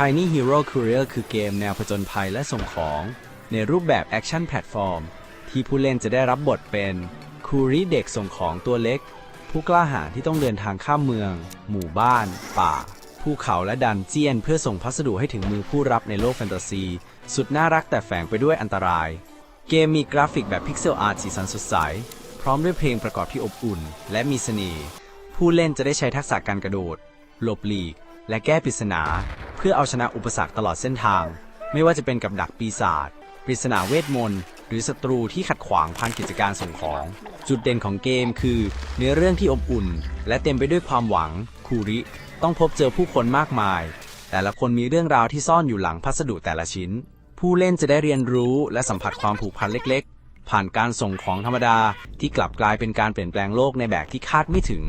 Tiny Hero Courier คือเกมแนวผจญภัยและส่งของ ในรูปแบบแอคชั่นแพลตฟอร์ม ที่ผู้เล่นจะได้รับบทเป็นคูรีเด็กส่งของตัวเล็ก ผู้กล้าหาญที่ต้องเดินทางข้ามเมือง หมู่บ้าน ป่า ภูเขาและดันเจียน เพื่อส่งพัสดุให้ถึงมือผู้รับในโลกแฟนตาซี สุดน่ารักแต่แฝงไปด้วยอันตราย เกมมีกราฟิกแบบพิกเซลอาร์ตสีสันสดใส พร้อมด้วยเพลงประกอบที่อบอุ่น และมีเสน่ห์ผู้เล่นจะได้ใช้ทักษะการกระโดด หลบหลีก และแก้ปริศนา พื่อเอาชนะอุปสรรคตลอดเส้นทาง ไม่ว่าจะเป็นกับดักปีศาจปริศนาเวทมนต์หรือศัตรูที่ขัดขวางพันกิจการส่งของ จุดเด่นของเกมคือเนื้อเรื่องที่อบอุ่น และเต็มไปด้วยความหวัง คูริ ต้องพบเจอผู้คนมากมาย แต่ละคนมีเรื่องราวที่ซ่อนอยู่หลังพัสดุแต่ละชิ้น ผู้เล่นจะได้เรียนรู้และสัมผัสความผูกพันเล็กๆ ผ่านการส่งของธรรมดาที่กลับกลายเป็นการเปลี่ยนแปลงโลกในแบบที่คาดไม่ถึง